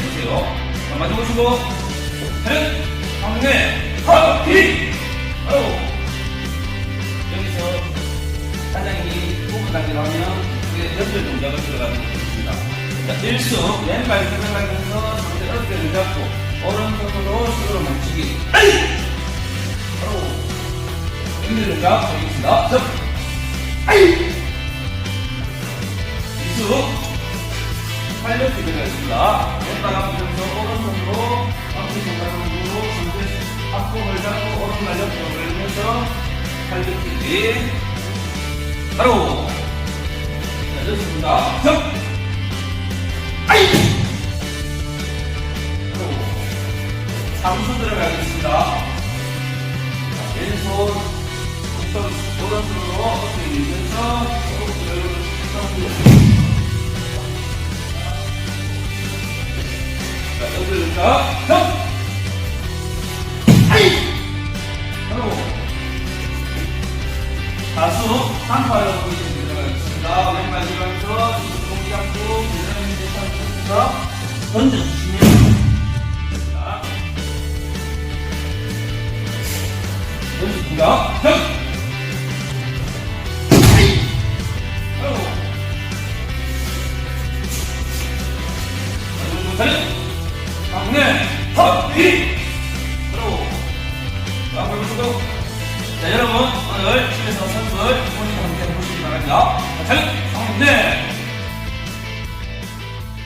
주시고요. 자, 마주 보시고, 차렷, 황내, 허리! 바로, 여기서 사장님이 부분 단계로 하면, 이게 연결 동작을 들어가는 것입니다. 자, 일수, 왼발 들어가면서 상대 어깨를 잡고, 오른손으로 수로를 멈추기. 바로, 연결 동작 보겠습니다. 활력 기능이었습니다. 왼발 앞으로서 오른손으로 앞뒤 손가락으로 상대 앞몸을 잡고 옆으로 올리면서 활력 기능 바로 자, 좋습니다. 점! 아이! 바로 삼수 들어가겠습니다. 자, 왼손 오른손, 오른손으로 어깨 밀면서 자, 점! 아이! 바로 다수 한파로 보이시면 들어가겠습니다. 왼발 들어가면서 공기 잡고 밀어내는 상태에서 던져주시면 자, 던져줍니다. 점! 아이! 바로 잘해! 막내 허리 바로 자 보시고 자 여러분 오늘 집에서 선수를 본인 함께 해보시기 바랍니다. 자, 잘 막내